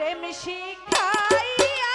প্রেম শিখাইয়া